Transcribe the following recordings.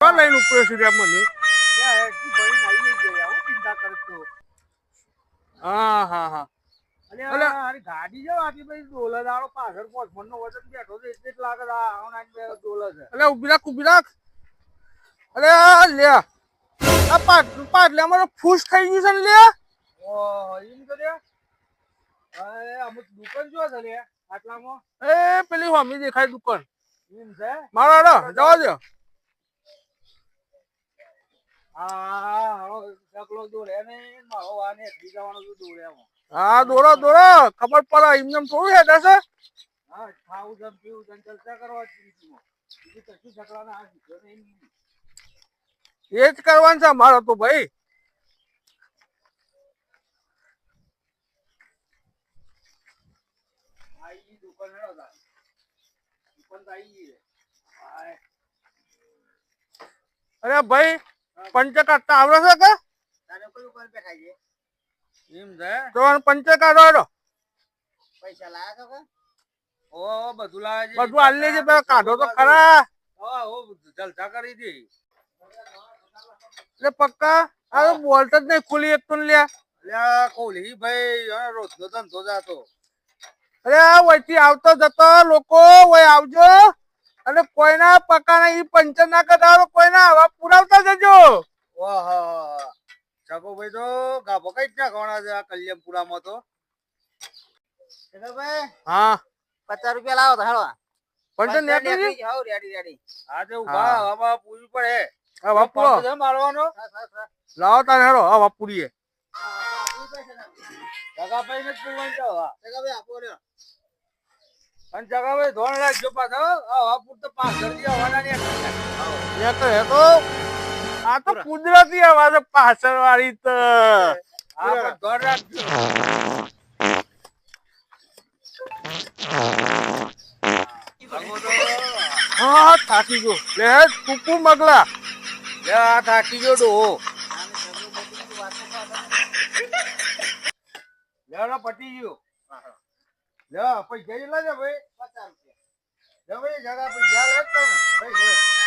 લઈને ઉપડ્યો છે મને યા, હેડજી ભરીને આવીએ છીએ. આવું ચિંતા કરે છો? હા હા હા અલ્યા, અલ્યા. હારી ગાડી જો આટલી બધી ડોલર આવો પાછળ પોચમણનો વજન બેઠો છે એટલે જ લાગે છે આ આવનાર બે ડોલર છે અલે ઊભી રાખ ઊભી રાખ અરે આ લે આ પાટ પાટલામાં તો ફૂસ થઈ ગયું છે ને લે ઓહો, એમ તો લે. અમુક દુકાન જો છે લે આટલામાં એ પેલી હોમી દેખાય દુકાન એમ છે મારો જવા દો હા, દોડે દોડે ખબર પડે, એમને થોડું હેડે છે. એ જ કરવાનું છે મારો તો ભાઈ. અરે ભાઈ પંચ કાઢતા આવડે છે કે? એમ છે? તો પંચ કાઢો પૈસા લાયા છો કે? ઓ બધું લાવે છે. બધું હાલ લેજે પેલા કાઢો તો ખરા. હા જલસા કરી દે. એટલે પક્કા આ બોલત જ નહીં ખુલી એક તું ને લ્યા. અલ્યા કોહલી ભાઈ રોજનો ધંધો જાતો અરે વહીથી આવતો જતો લોકો વય આવજો. અને કોઈના પક્કા ઈ પંચર ના કઢાવો ઓહો ચકો ભાઈ તો ગાભો કઈ જ ગણા છે આ કલ્યાણપુરામાં તો? ભાઈ હા. પચાસ રૂપિયા લાવો તો હેડો પંચર નીકળી હાવ રેડી રેડી આજે ઊભા હવા પૂરી પડે. હવા પૂરો છે મારવાનો. લાવો તાને હેડો હવા પૂરીએ. જગાભાઈ ને જ પૂરવાનું છે હવા જગાભાઈ આપો લ્યો અને જગાભાઈ ધોરણ રાખજો પાછો આ હવા તો ને તો હે તો આ તો કુદરતી હવા પાછળ વાળી તો. હા થાકી ગયો. લે મગલા. લે આ થાકી ગયો લે પટી ગયો. લે પૈસા કેટલા છે ભાઈ? પચાસ રૂપિયા લે ભાઈ જગા પછી લે તમે ભાઈ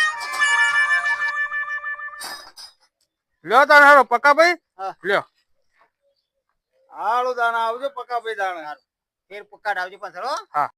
લ્યો તાણ હારો પક્કા ભાઈ હા. લ્યો. આળુ દાણા આવજો પક્કા ભાઈ દાણા ફેર પક્કા આવજો પાછળ હા.